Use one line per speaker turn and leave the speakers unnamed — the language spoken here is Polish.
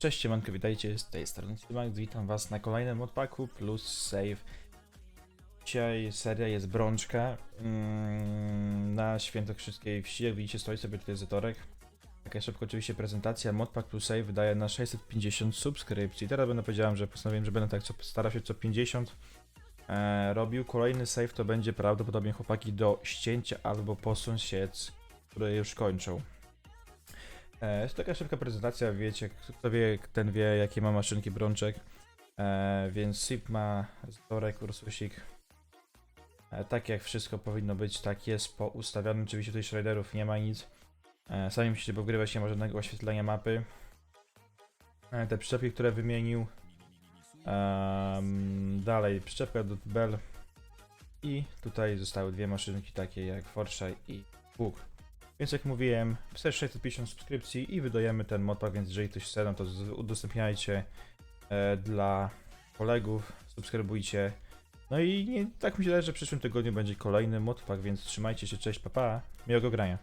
Cześć, siemanko, witajcie, z tej strony witam was na kolejnym modpacku plus save. Dzisiaj seria jest brączka mm, na Świętokrzyskiej Wsi, jak widzicie stoi sobie tutaj zatorek. Taka szybko oczywiście prezentacja, modpack plus save wydaje na 650 subskrypcji. Teraz będę powiedziałem, że postanowiłem, że będę tak co, starał się co 50 e, robił. Kolejny save to będzie prawdopodobnie chłopaki do ścięcia albo po sąsiec, które już kończą. E, taka szybka prezentacja, wiecie, kto wie, ten wie jakie ma maszynki brączek. E, więc SIP ma Zorek, Ursusik. E, tak jak wszystko powinno być, tak jest po ustawionym. Oczywiście tutaj shaderów nie ma nic. E, sami musicie pogrywać, nie ma żadnego oświetlenia mapy. E, te przyczepki, które wymienił. Em, dalej, przyczepka do Bell. I tutaj zostały dwie maszynki takie jak Forshay i Bóg. Więc jak mówiłem, wstecz 650 subskrypcji i wydajemy ten modpack, więc jeżeli ktoś chce, no to udostępniajcie e, dla kolegów, subskrybujcie. No i nie, tak wydaje, że w przyszłym tygodniu będzie kolejny modpack, więc trzymajcie się, cześć, papa, miłego grania.